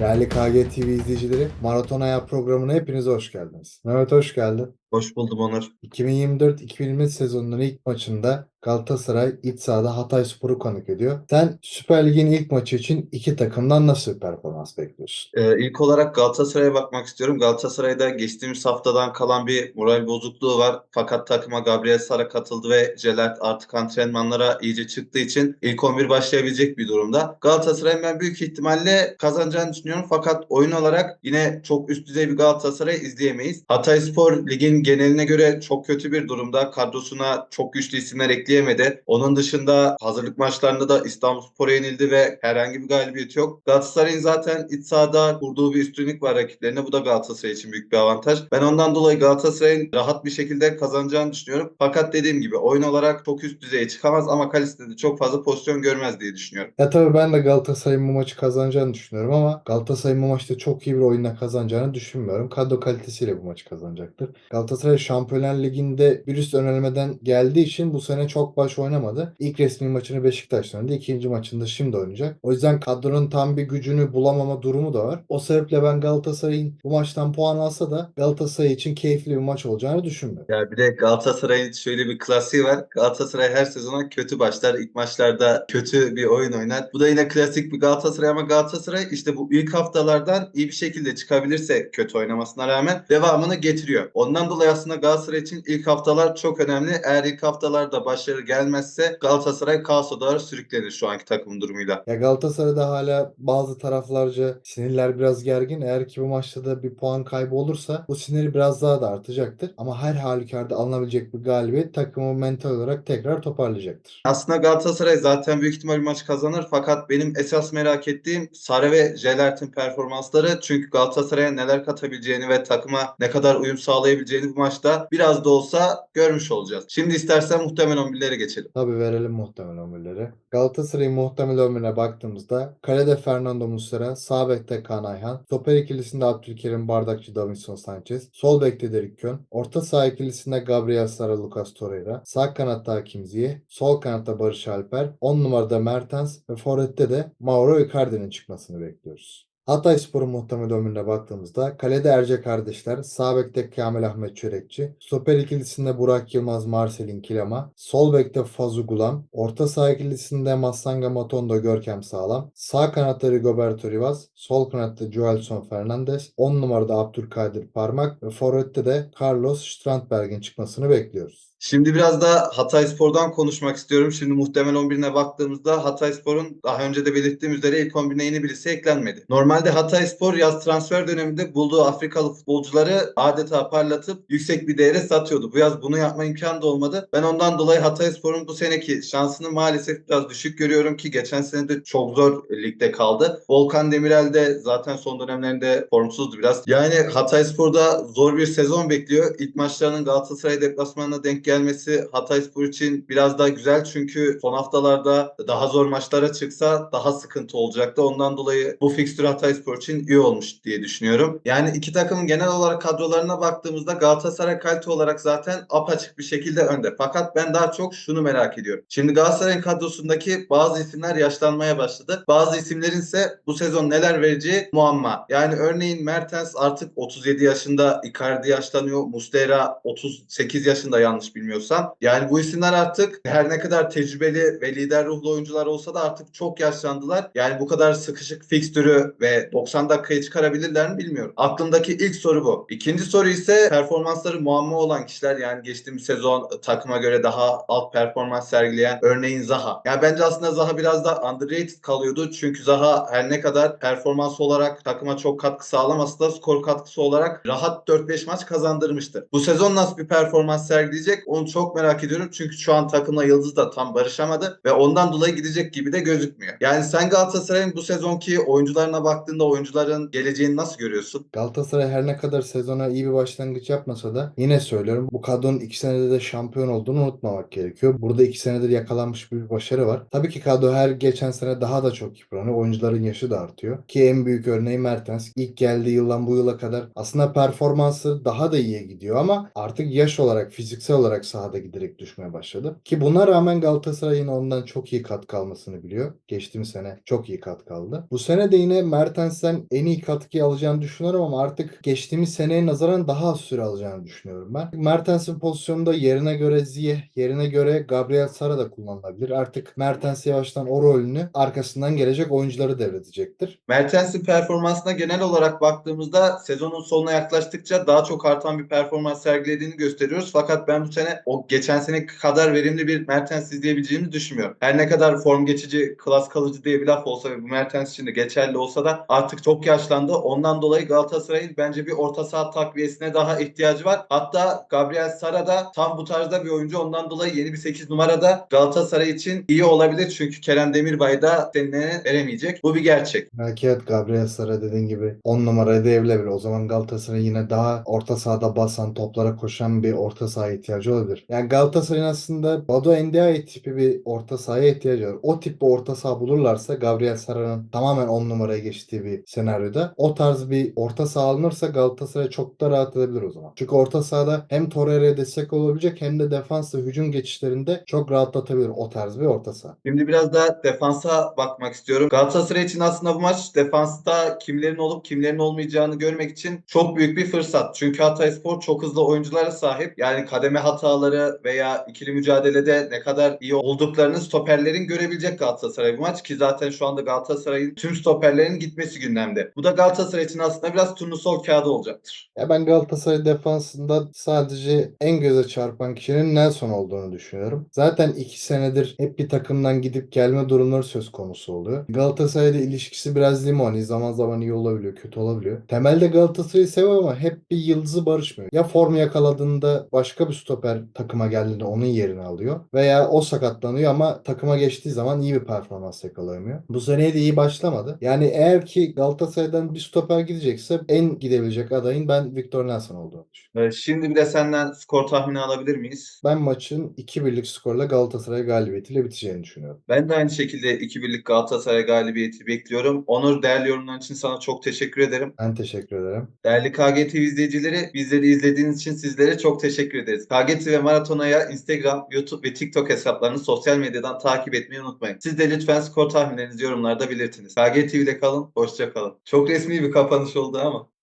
Değerli KG TV izleyicileri, Maraton Ayağı programına hepiniz hoş geldiniz. Mehmet hoş geldin. Hoş buldum Onur. 2024-2025 sezonunun ilk maçında Galatasaray iç sahada Hatayspor'u konuk ediyor. Sen Süper Lig'in ilk maçı için iki takımdan nasıl bir performans bekliyorsun? Ee, ilk olarak Galatasaray'a bakmak istiyorum. Galatasaray'da geçtiğimiz haftadan kalan bir moral bozukluğu var. Fakat takıma Gabriel Sara katıldı ve Jelert artık antrenmanlara iyice çıktığı için ilk 11 başlayabilecek bir durumda. Galatasaray'ın ben büyük ihtimalle kazanacağını düşünüyorum. Fakat oyun olarak yine çok üst düzey bir Galatasaray izleyemeyiz. Hatayspor ligin geneline göre çok kötü bir durumda. Kadrosuna çok güçlü isimler ekleyemedi. Onun dışında hazırlık maçlarında da İstanbulspor'a yenildi ve herhangi bir galibiyet yok. Galatasaray'ın zaten iç sahada kurduğu bir üstünlük var rakiplerine. Bu da Galatasaray için büyük bir avantaj. Ben ondan dolayı Galatasaray'ın rahat bir şekilde kazanacağını düşünüyorum. Fakat dediğim gibi oyun olarak çok üst düzeye çıkamaz ama kalesinde de çok fazla pozisyon görmez diye düşünüyorum. Ya tabii ben de Galatasaray'ın bu maçı kazanacağını düşünüyorum ama Galatasaray'ın bu maçta çok iyi bir oyunla kazanacağını düşünmüyorum. Kadro kalitesiyle bu maçı kazanacaktır. Galatasaray Şampiyonlar Ligi'nde bir üst önermeden geldiği için bu sene çok baş oynamadı. İlk resmi maçını Beşiktaş'ta oynadı. İkinci maçında şimdi oynayacak. O yüzden kadronun tam bir gücünü bulamama durumu da var. O sebeple ben Galatasaray'ın bu maçtan puan alsa da Galatasaray için keyifli bir maç olacağını düşünmüyorum. Ya bir de Galatasaray'ın şöyle bir klasiği var. Galatasaray her sezona kötü başlar. İlk maçlarda kötü bir oyun oynar. Bu da yine klasik bir Galatasaray ama Galatasaray işte bu ilk haftalardan iyi bir şekilde çıkabilirse kötü oynamasına rağmen devamını getiriyor. Ondan dolayı aslında Galatasaray için ilk haftalar çok önemli. Eğer ilk haftalarda başarı gelmezse Galatasaray kaosa doğru sürüklenir şu anki takım durumuyla. Ya Galatasaray'da hala bazı taraflarca sinirler biraz gergin. Eğer ki bu maçta da bir puan kaybı olursa bu siniri biraz daha da artacaktır. Ama her halükarda alınabilecek bir galibiyet takımı mental olarak tekrar toparlayacaktır. Aslında Galatasaray zaten büyük ihtimal maç kazanır fakat benim esas merak ettiğim Sara ve Jelert'in performansları. Çünkü Galatasaray'a neler katabileceğini ve takıma ne kadar uyum sağlayabileceğini bu maçta biraz da olsa görmüş olacağız. Şimdi istersen muhtemel 11'lere geçelim. Tabii verelim muhtemel 11'leri. Galatasaray'ın muhtemel 11'ine baktığımızda kalede Fernando Muslera, sağ bekte Kaan Ayhan, stoper ikilisinde Abdülkerim Bardakçı, Davinson Sanchez, sol bekte Derrick Kön, orta saha ikilisinde Gabriel Sara, Lucas Torreira, sağ kanatta Hakim Ziyech, sol kanatta Barış Alper, 10 numarada Mertens ve forvette de Mauro Icardi'nin çıkmasını bekliyoruz. Hatayspor'un muhtemel ömrüne baktığımızda kalede Erce kardeşler, sağ bekte Kamil Ahmet Çörekçi, stoper ikilisinde Burak Yılmaz, Marcelin Kilama, sol bekte Fazu Gulam, orta saha ikilisinde Massanga Matondo, Görkem Sağlam, sağ kanatta Rigoberto Rivas, sol kanatta Joelson Fernandes, 10 numarada Abdülkadir Parmak ve forvette de Carlos Strandberg'in çıkmasını bekliyoruz. Şimdi biraz da Hatayspor'dan konuşmak istiyorum. Şimdi muhtemel 11'ine baktığımızda Hatayspor'un daha önce de belirttiğim üzere ilk 11'ine yeni birisi eklenmedi. Normalde Hatayspor yaz transfer döneminde bulduğu Afrikalı futbolcuları adeta parlatıp yüksek bir değere satıyordu. Bu yaz bunu yapma imkanı da olmadı. Ben ondan dolayı Hatayspor'un bu seneki şansını maalesef biraz düşük görüyorum ki geçen sene de çok zor ligde kaldı. Volkan Demirel de zaten son dönemlerinde formsuzdu biraz. Yani Hatayspor'da zor bir sezon bekliyor. İlk maçlarının Galatasaray deplasmanına denk gelmesi Hatayspor için biraz daha güzel çünkü son haftalarda daha zor maçlara çıksa daha sıkıntı olacaktı. Ondan dolayı bu fikstür Hatayspor için iyi olmuş diye düşünüyorum. Yani iki takımın genel olarak kadrolarına baktığımızda Galatasaray kalite olarak zaten apaçık bir şekilde önde. Fakat ben daha çok şunu merak ediyorum. Şimdi Galatasaray'ın kadrosundaki bazı isimler yaşlanmaya başladı. Bazı isimlerin ise bu sezon neler vereceği muamma. Yani örneğin Mertens artık 37 yaşında, Icardi yaşlanıyor, Muslera 38 yaşında yanlış bilmiyorsam. Yani bu isimler artık her ne kadar tecrübeli ve lider ruhlu oyuncular olsa da artık çok yaşlandılar. Yani bu kadar sıkışık fikstürü ve 90 dakikaya çıkarabilirler mi bilmiyorum. Aklımdaki ilk soru bu. İkinci soru ise performansları muamma olan kişiler yani geçtiğimiz sezon takıma göre daha alt performans sergileyen örneğin Zaha. Yani bence aslında Zaha biraz da underrated kalıyordu. Çünkü Zaha her ne kadar performans olarak takıma çok katkı sağlamasa da skor katkısı olarak rahat 4-5 maç kazandırmıştı. Bu sezon nasıl bir performans sergileyecek onu çok merak ediyorum. Çünkü şu an takımla Yıldız da tam barışamadı ve ondan dolayı gidecek gibi de gözükmüyor. Yani sen Galatasaray'ın bu sezonki oyuncularına baktığında oyuncuların geleceğini nasıl görüyorsun? Galatasaray her ne kadar sezona iyi bir başlangıç yapmasa da yine söylüyorum bu kadronun iki senede de şampiyon olduğunu unutmamak gerekiyor. Burada iki senedir yakalanmış bir başarı var. Tabii ki kadro her geçen sene daha da çok yıpranıyor. Oyuncuların yaşı da artıyor. Ki en büyük örneği Mertens. İlk geldiği yıldan bu yıla kadar aslında performansı daha da iyiye gidiyor ama artık yaş olarak, fiziksel olarak olarak sahada giderek düşmeye başladı. Ki buna rağmen Galatasaray yine ondan çok iyi katkı almasını biliyor. Geçtiğimiz sene çok iyi katkı aldı. Bu sene de yine Mertens'ten en iyi katkıyı alacağını düşünüyorum ama artık geçtiğimiz seneye nazaran daha az süre alacağını düşünüyorum ben. Mertens'in pozisyonunda yerine göre Ziyeh, yerine göre Gabriel Sara da kullanılabilir. Artık Mertens yavaştan o rolünü arkasından gelecek oyuncuları devredecektir. Mertens'in performansına genel olarak baktığımızda sezonun sonuna yaklaştıkça daha çok artan bir performans sergilediğini gösteriyoruz. Fakat ben bu sene o geçen sene kadar verimli bir Mertens izleyebileceğimizi düşünmüyorum. Her ne kadar form geçici, klas kalıcı diye bir laf olsa ve bu Mertens için de geçerli olsa da artık çok yaşlandı. Ondan dolayı Galatasaray'ın bence bir orta saha takviyesine daha ihtiyacı var. Hatta Gabriel Sara da tam bu tarzda bir oyuncu. Ondan dolayı yeni bir 8 numarada Galatasaray için iyi olabilir. Çünkü Kerem Demirbay da seninle veremeyecek. Bu bir gerçek. Belki evet Gabriel Sara dediğin gibi 10 numaraya devrilebilir. O zaman Galatasaray yine daha orta sahada basan, toplara koşan bir orta sahaya ihtiyacı olabilir. Yani Galatasaray'ın aslında Bado Endiaye tipi bir orta sahaya ihtiyacı var. O tip bir orta saha bulurlarsa Gabriel Sara'nın tamamen 10 numaraya geçtiği bir senaryoda o tarz bir orta saha alınırsa Galatasaray çok da rahat edebilir o zaman. Çünkü orta sahada hem Torreira'ya destek olabilecek hem de defansla hücum geçişlerinde çok rahatlatabilir o tarz bir orta saha. Şimdi biraz da defansa bakmak istiyorum. Galatasaray için aslında bu maç defansta kimlerin olup kimlerin olmayacağını görmek için çok büyük bir fırsat. Çünkü Hatayspor çok hızlı oyunculara sahip. Yani kademe hataları veya ikili mücadelede ne kadar iyi olduklarını stoperlerin görebilecek Galatasaray bu maç ki zaten şu anda Galatasaray'ın tüm stoperlerin gitmesi gündemde. Bu da Galatasaray için aslında biraz turnusol kağıdı olacaktır. Ya ben Galatasaray defansında sadece en göze çarpan kişinin Nelson olduğunu düşünüyorum. Zaten iki senedir hep bir takımdan gidip gelme durumları söz konusu oluyor. Galatasaray'la ilişkisi biraz limoni. Zaman zaman iyi olabiliyor, kötü olabiliyor. Temelde Galatasaray'ı seviyor ama hep bir yıldızı barışmıyor. Ya form yakaladığında başka bir stoper takıma geldiğinde onun yerini alıyor. Veya o sakatlanıyor ama takıma geçtiği zaman iyi bir performans yakalayamıyor. Bu seneye de iyi başlamadı. Yani eğer ki Galatasaray'dan bir stoper gidecekse en gidebilecek adayın ben Victor Nelson olduğunu düşünüyorum. Ee, Şimdi bir de senden skor tahmini alabilir miyiz? Ben maçın 2-1'lik skorla Galatasaray galibiyetiyle biteceğini düşünüyorum. Ben de aynı şekilde 2-1'lik Galatasaray galibiyeti bekliyorum. Onur değerli yorumların için sana çok teşekkür ederim. Ben teşekkür ederim. Değerli KGTV izleyicileri bizleri izlediğiniz için sizlere çok teşekkür ederiz. KGTV Maratona'ya Instagram, YouTube ve TikTok hesaplarını sosyal medyadan takip etmeyi unutmayın. Siz de lütfen skor tahminlerinizi yorumlarda belirtiniz. KGTV'de kalın, hoşça kalın. Çok resmi bir kapanış oldu ama.